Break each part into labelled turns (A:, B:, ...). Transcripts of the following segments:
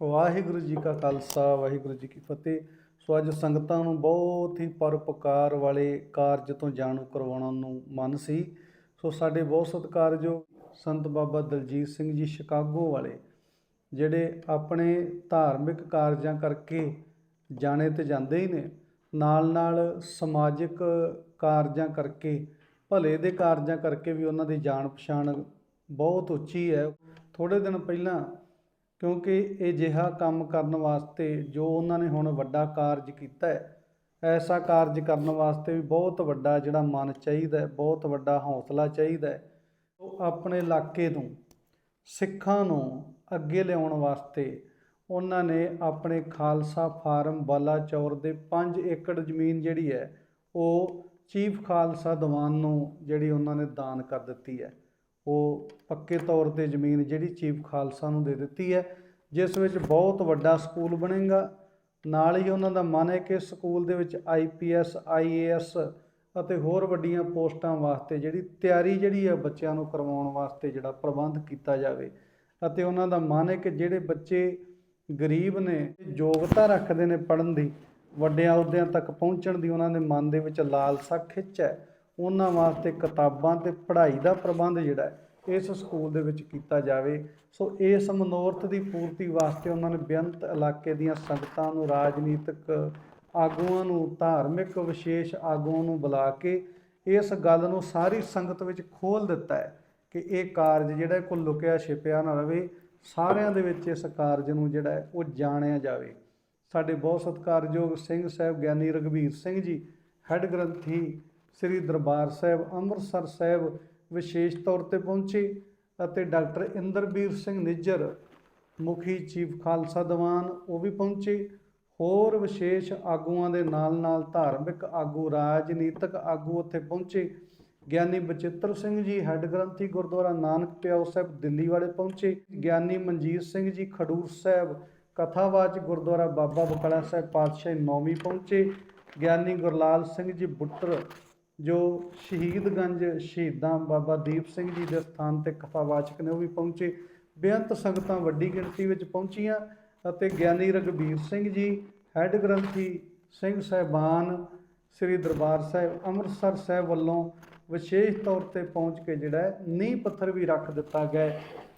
A: ਵਾਹਿਗੁਰੂ ਜੀ ਕਾ ਖਾਲਸਾ, ਵਾਹਿਗੁਰੂ ਜੀ ਕੀ ਫਤਿਹ। ਸੋ ਅੱਜ ਸੰਗਤਾਂ ਨੂੰ ਬਹੁਤ ਹੀ ਪਰਪਕਾਰ ਵਾਲੇ ਕਾਰਜ ਤੋਂ ਜਾਣੂ ਕਰਵਾਉਣ ਨੂੰ ਮਨ ਸੀ। ਸੋ ਸਾਡੇ ਬਹੁਤ ਸਤਿਕਾਰਯੋਗ ਸੰਤ ਬਾਬਾ ਦਲਜੀਤ ਸਿੰਘ ਜੀ ਸ਼ਿਕਾਗੋ ਵਾਲੇ, ਜਿਹੜੇ ਆਪਣੇ ਧਾਰਮਿਕ ਕਾਰਜਾਂ ਕਰਕੇ ਜਾਣੇ ਤੇ ਜਾਂਦੇ ਹੀ ਨੇ ਨਾਲ ਨਾਲ ਸਮਾਜਿਕ ਕਾਰਜਾਂ ਕਰਕੇ, ਭਲੇ ਦੇ ਕਾਰਜਾਂ ਕਰਕੇ ਵੀ ਉਹਨਾਂ ਦੀ ਜਾਣ ਪਛਾਣ ਬਹੁਤ ਉੱਚੀ ਹੈ। ਥੋੜੇ ਦਿਨ ਪਹਿਲਾਂ ਕਿਉਂਕਿ ਇਹ ਜਿਹਾ ਕੰਮ ਕਰਨ ਵਾਸਤੇ ਜੋ ਉਹਨਾਂ ਨੇ ਹੁਣ ਵੱਡਾ ਕਾਰਜ ਕੀਤਾ ਹੈ, ਐਸਾ ਕਾਰਜ ਕਰਨ ਵਾਸਤੇ ਵੀ ਬਹੁਤ ਵੱਡਾ ਜਿਹੜਾ ਮਨ ਚਾਹੀਦਾ ਹੈ, ਬਹੁਤ ਵੱਡਾ ਹੌਸਲਾ ਚਾਹੀਦਾ ਹੈ, ਉਹ ਆਪਣੇ ਇਲਾਕੇ ਤੋਂ, ਸਿੱਖਾਂ ਨੂੰ ਅੱਗੇ ਲਿਆਉਣ ਵਾਸਤੇ ਉਹਨਾਂ ਨੇ ਆਪਣੇ ਖਾਲਸਾ ਫਾਰਮ ਬਾਲਾਚੌਰ ਦੇ 5 ਏਕੜ ਜ਼ਮੀਨ ਜਿਹੜੀ ਹੈ, ਉਹ ਚੀਫ ਖਾਲਸਾ ਦੀਵਾਨ ਨੂੰ ਜਿਹੜੀ ਉਹਨਾਂ ਨੇ ਦਾਨ ਕਰ ਦਿੱਤੀ ਹੈ। ਉਹ ਪੱਕੇ ਤੌਰ ਤੇ ਜ਼ਮੀਨ ਜਿਹੜੀ ਚੀਫ ਖਾਲਸਾ ਨੂੰ ਦੇ ਦਿੱਤੀ ਹੈ, ਜਿਸ ਵਿੱਚ ਬਹੁਤ ਵੱਡਾ ਸਕੂਲ ਬਣੇਗਾ। ਨਾਲ ਹੀ ਉਹਨਾਂ ਦਾ ਮਨ ਹੈ ਕਿ ਸਕੂਲ ਦੇ ਵਿੱਚ ਆਈਪੀਐਸ ਆਈਏਐਸ ਅਤੇ ਹੋਰ ਵੱਡੀਆਂ ਪੋਸਟਾਂ ਵਾਸਤੇ ਜਿਹੜੀ ਤਿਆਰੀ ਜਿਹੜੀ ਹੈ ਬੱਚਿਆਂ ਨੂੰ ਕਰਵਾਉਣ ਵਾਸਤੇ ਜਿਹੜਾ ਪ੍ਰਬੰਧ ਕੀਤਾ ਜਾਵੇ। ਅਤੇ ਉਹਨਾਂ ਦਾ ਮਨ ਹੈ ਕਿ ਜਿਹੜੇ ਬੱਚੇ ਗਰੀਬ ਨੇ, ਯੋਗਤਾ ਰੱਖਦੇ ਨੇ ਪੜ੍ਹਨ ਦੀ, ਵੱਡਿਆਂ ਅਹੁਦਿਆਂ ਤੱਕ ਪਹੁੰਚਣ ਦੀ ਉਹਨਾਂ ਦੇ ਮਨ ਦੇ ਵਿੱਚ ਲਾਲਸਾ ਖਿੱਚ ਹੈ। ਉਹਨਾਂ ਵਾਸਤੇ ਕਿਤਾਬਾਂ ਤੇ ਪੜ੍ਹਾਈ ਦਾ ਪ੍ਰਬੰਧ ਜਿਹੜਾ ਇਸ ਸਕੂਲ ਦੇ ਵਿੱਚ ਕੀਤਾ ਜਾਵੇ। ਸੋ ਇਸ ਮਨੋਰਥ ਦੀ ਪੂਰਤੀ ਵਾਸਤੇ ਉਹਨਾਂ ਨੇ ਬੇਅੰਤ ਇਲਾਕੇ ਦੀਆਂ ਸੰਗਤਾਂ ਨੂੰ, ਰਾਜਨੀਤਿਕ ਆਗੂਆਂ ਨੂੰ, ਧਾਰਮਿਕ ਵਿਸ਼ੇਸ਼ ਆਗੂਆਂ ਨੂੰ ਬੁਲਾ ਕੇ ਇਸ ਗੱਲ ਨੂੰ ਸਾਰੀ ਸੰਗਤ ਵਿੱਚ ਖੋਲ ਦਿੱਤਾ ਹੈ ਕਿ ਇਹ ਕਾਰਜ ਜਿਹੜਾ ਕੋਈ ਲੁਕਿਆ ਛਿਪਿਆ ਨਾ ਰਵੇ। ਸਾਰਿਆਂ ਦੇ ਵਿੱਚ ਇਸ ਕਾਰਜ ਨੂੰ ਜਿਹੜਾ ਉਹ ਜਾਣਿਆ ਜਾਵੇ। ਸਾਡੇ ਬਹੁਤ ਸਤਿਕਾਰਯੋਗ ਸਿੰਘ ਸਾਹਿਬ ਗਿਆਨੀ ਰਗਵੀਰ ਸਿੰਘ ਜੀ, ਹੈੱਡ ਗ੍ਰੰਥੀ ਸ੍ਰੀ ਦਰਬਾਰ ਸਾਹਿਬ ਅੰਮ੍ਰਿਤਸਰ ਸਾਹਿਬ ਵਿਸ਼ੇਸ਼ ਤੌਰ ਤੇ ਪਹੁੰਚੇ ਅਤੇ ਡਾਕਟਰ ਇੰਦਰਬੀਰ ਸਿੰਘ ਨਿੱਜਰ, ਮੁਖੀ ਚੀਫ ਖਾਲਸਾ ਦੀਵਾਨ, ਉਹ ਵੀ ਪਹੁੰਚੇ। ਹੋਰ ਵਿਸ਼ੇਸ਼ ਆਗੂਆਂ ਦੇ ਨਾਲ ਨਾਲ ਧਾਰਮਿਕ ਆਗੂ, ਰਾਜਨੀਤਿਕ ਆਗੂ ਉੱਥੇ ਪਹੁੰਚੇ। ਗਿਆਨੀ ਬਚਿੱਤਰ ਸਿੰਘ ਜੀ ਹੈੱਡ ਗ੍ਰੰਥੀ ਗੁਰਦੁਆਰਾ ਨਾਨਕ ਪਿਆਉ ਸਾਹਿਬ ਦਿੱਲੀ ਵਾਲੇ ਪਹੁੰਚੇ। ਗਿਆਨੀ ਮਨਜੀਤ ਸਿੰਘ ਜੀ ਖਡੂਰ ਸਾਹਿਬ ਕਥਾਵਾਚ ਗੁਰਦੁਆਰਾ ਬਾਬਾ ਬਕਾਲਾ ਸਾਹਿਬ ਪਾਤਸ਼ਾਹੀ ਨੌਵੀਂ ਪਹੁੰਚੇ। ਗਿਆਨੀ ਗੁਰਲਾਲ ਸਿੰਘ ਜੀ ਬੁੱਟਰ ਜੋ ਸ਼ਹੀਦਗੰਜ ਸ਼ਹੀਦਾਂ ਬਾਬਾ ਦੀਪ ਸਿੰਘ ਜੀ ਦੇ ਸਥਾਨ ਤੇ ਕਥਾਵਾਚਕ ਨੇ ਉਹ ਵੀ ਪਹੁੰਚੇ। ਬੇਅੰਤ ਸੰਗਤਾਂ ਵੱਡੀ ਗਿਣਤੀ ਵਿੱਚ ਪਹੁੰਚੀਆਂ ਅਤੇ ਗਿਆਨੀ ਰਗਵੀਰ ਸਿੰਘ ਜੀ, ਹੈੱਡ ਗ੍ਰੰਥੀ ਸਿੰਘ ਸਹਿਬਾਨ, ਸ੍ਰੀ ਦਰਬਾਰ ਸਾਹਿਬ, ਅੰਮ੍ਰਿਤਸਰ ਸਾਹਿਬ ਵੱਲੋਂ ਵਿਸ਼ੇਸ਼ ਤੌਰ ਤੇ ਪਹੁੰਚ ਕੇ ਜਿਹੜਾ ਨੀਂਹ ਪੱਥਰ ਵੀ ਰੱਖ ਦਿੱਤਾ ਗਿਆ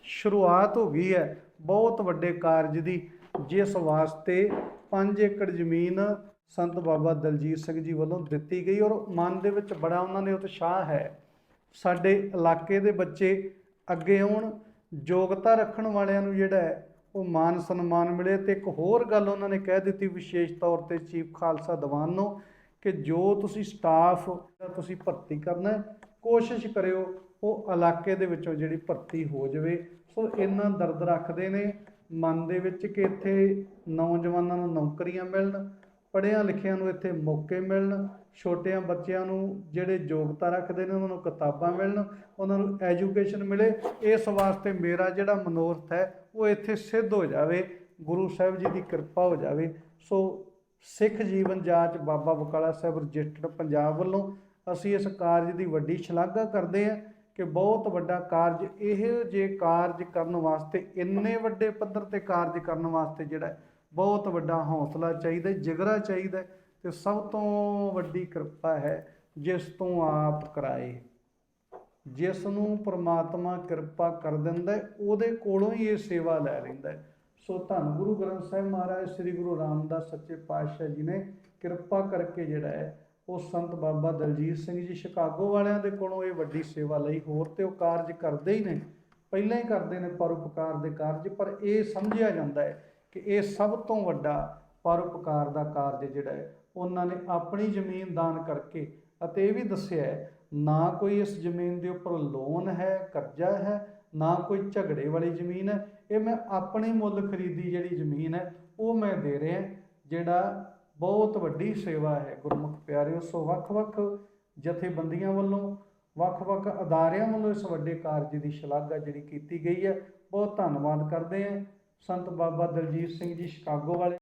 A: ਸ਼ੁਰੂਆਤ ਹੋ ਗਈ ਹੈ ਬਹੁਤ ਵੱਡੇ ਕਾਰਜ ਦੀ, ਜਿਸ ਵਾਸਤੇ 5 ਏਕੜ ਜ਼ਮੀਨ ਸੰਤ ਬਾਬਾ ਦਲਜੀਤ ਸਿੰਘ ਜੀ ਵੱਲੋਂ ਦਿੱਤੀ ਗਈ ਔਰ ਮਨ ਦੇ ਵਿੱਚ ਬੜਾ ਉਹਨਾਂ ਨੇ ਉਤਸ਼ਾਹ ਹੈ। ਸਾਡੇ ਇਲਾਕੇ ਦੇ ਬੱਚੇ ਅੱਗੇ ਆਉਣ, ਯੋਗਤਾ ਰੱਖਣ ਵਾਲਿਆਂ ਨੂੰ ਜਿਹੜਾ ਹੈ, ਉਹ ਮਾਨ ਸਨਮਾਨ ਮਿਲੇ ਤੇ ਇੱਕ ਹੋਰ ਗੱਲ ਉਹਨਾਂ ਨੇ ਕਹਿ ਦਿੱਤੀ ਵਿਸ਼ੇਸ਼ ਤੌਰ ਤੇ ਚੀਫ ਖਾਲਸਾ ਦੀਵਾਨ ਨੂੰ ਕਿ ਜੋ ਤੁਸੀਂ ਸਟਾਫ ਤੁਸੀਂ ਭਰਤੀ ਕਰਨਾ ਕੋਸ਼ਿਸ਼ ਕਰਿਓ ਉਹ ਇਲਾਕੇ ਦੇ ਵਿੱਚੋਂ ਜਿਹੜੀ ਭਰਤੀ ਹੋ ਜਾਵੇ। ਸੋ ਇੰਨਾ ਦਰਦ ਰੱਖਦੇ ਨੇ, ਮਨ ਦੇ ਵਿੱਚ ਕਿ ਇੱਥੇ ਨੌਜਵਾਨਾਂ ਨੂੰ ਨੌਕਰੀਆਂ ਮਿਲਣ ਪੜ੍ਹਿਆਂ ਲਿਖਿਆਂ ਨੂੰ ਇੱਥੇ ਮੌਕੇ ਮਿਲਣ, ਛੋਟਿਆਂ ਬੱਚਿਆਂ ਨੂੰ ਜਿਹੜੇ ਯੋਗਤਾ ਰੱਖਦੇ ਨੇ, ਉਹਨਾਂ ਨੂੰ ਕਿਤਾਬਾਂ ਮਿਲਣ, ਉਹਨਾਂ ਨੂੰ ਐਜੂਕੇਸ਼ਨ ਮਿਲੇ। ਇਸ ਵਾਸਤੇ ਮੇਰਾ ਜਿਹੜਾ ਮਨੋਰਥ ਹੈ, ਉਹ ਇੱਥੇ ਸਿੱਧ ਹੋ ਜਾਵੇ, ਗੁਰੂ ਸਾਹਿਬ ਜੀ ਦੀ ਕਿਰਪਾ ਹੋ ਜਾਵੇ। ਸੋ ਸਿੱਖ ਜੀਵਨ ਜਾਂਚ ਬਾਬਾ ਬਕਾਲਾ ਸਾਹਿਬ ਰਜਿਸਟਰਡ ਪੰਜਾਬ ਵੱਲੋਂ ਅਸੀਂ ਇਸ ਕਾਰਜ ਦੀ ਵੱਡੀ ਸ਼ਲਾਘਾ ਕਰਦੇ ਹਾਂ ਕਿ ਬਹੁਤ ਵੱਡਾ ਕਾਰਜ, ਇਹ ਜੇ ਕਾਰਜ ਕਰਨ ਵਾਸਤੇ, ਇੰਨੇ ਵੱਡੇ ਪੱਧਰ ਤੇ ਕਾਰਜ ਕਰਨ ਵਾਸਤੇ ਜਿਹੜਾ ਬਹੁਤ ਵੱਡਾ ਹੌਸਲਾ ਚਾਹੀਦਾ ਹੈ, ਜਿਗਰਾ ਚਾਹੀਦਾ ਤੇ ਸਭ ਤੋਂ ਵੱਡੀ ਕਿਰਪਾ ਹੈ ਜਿਸ ਤੋਂ ਆਪ ਕਰਾਏ। ਜਿਸ ਨੂੰ ਪ੍ਰਮਾਤਮਾ ਕਿਰਪਾ ਕਰ ਦਿੰਦਾ ਉਹਦੇ ਕੋਲੋਂ ਹੀ ਇਹ ਸੇਵਾ ਲੈ ਲੈਂਦਾ ਸੋ ਧੰਨ ਗੁਰੂ ਗ੍ਰੰਥ ਸਾਹਿਬ ਮਹਾਰਾਜ ਸ੍ਰੀ ਗੁਰੂ ਰਾਮਦਾਸ ਸੱਚੇ ਪਾਤਸ਼ਾਹ ਜੀ ਨੇ ਕਿਰਪਾ ਕਰਕੇ ਜਿਹੜਾ ਹੈ ਉਹ ਸੰਤ ਬਾਬਾ ਦਲਜੀਤ ਸਿੰਘ ਜੀ ਸ਼ਿਕਾਗੋ ਵਾਲਿਆਂ ਦੇ ਕੋਲੋਂ ਇਹ ਵੱਡੀ ਸੇਵਾ ਲਈ ਹੋਰ ਤੇ ਉਹ ਕਾਰਜ ਕਰਦੇ ਹੀ ਨੇ ਪਹਿਲਾਂ ਹੀ ਕਰਦੇ ਨੇ ਪਰਉਪਕਾਰ ਦੇ ਕਾਰਜ ਪਰ ਇਹ ਸਮਝਿਆ ਜਾਂਦਾ ਹੈ ਕਿ ਇਹ ਸਭ ਤੋਂ ਵੱਡਾ ਪਰਉਪਕਾਰ ਦਾ ਕਾਰਜ ਜਿਹੜਾ ਹੈ, ਉਹਨਾਂ ਨੇ ਆਪਣੀ ਜ਼ਮੀਨ ਦਾਨ ਕਰਕੇ, ਅਤੇ ਇਹ ਵੀ ਦੱਸਿਆ ਹੈ, ਨਾ ਕੋਈ ਇਸ ਜ਼ਮੀਨ ਦੇ ਉੱਪਰ ਲੋਨ ਹੈ, ਕਰਜ਼ਾ ਹੈ, ਨਾ ਕੋਈ ਝਗੜੇ ਵਾਲੀ ਜ਼ਮੀਨ ਹੈ, ਇਹ ਮੈਂ ਆਪਣੇ ਮੁੱਲ ਖਰੀਦੀ ਜਿਹੜੀ ਜ਼ਮੀਨ ਹੈ, ਉਹ ਮੈਂ ਦੇ ਰਿਹਾ ਜਿਹੜਾ ਬਹੁਤ ਵੱਡੀ ਸੇਵਾ ਹੈ, ਗੁਰਮੁਖ ਪਿਆਰਿਓ, ਸੋ ਵੱਖ-ਵੱਖ ਜਥੇਬੰਦੀਆਂ ਵੱਲੋਂ, ਵੱਖ-ਵੱਖ ਅਦਾਰਿਆਂ ਵੱਲੋਂ ਇਸ ਵੱਡੇ ਕਾਰਜ ਦੀ ਸ਼ਲਾਘਾ ਜਿਹੜੀ ਕੀਤੀ ਗਈ ਹੈ, ਬਹੁਤ ਧੰਨਵਾਦ ਕਰਦੇ ਹਾਂ। ਸੰਤ ਬਾਬਾ ਦਲਜੀਤ ਸਿੰਘ ਜੀ ਸ਼ਿਕਾਗੋ ਵਾਲੇ।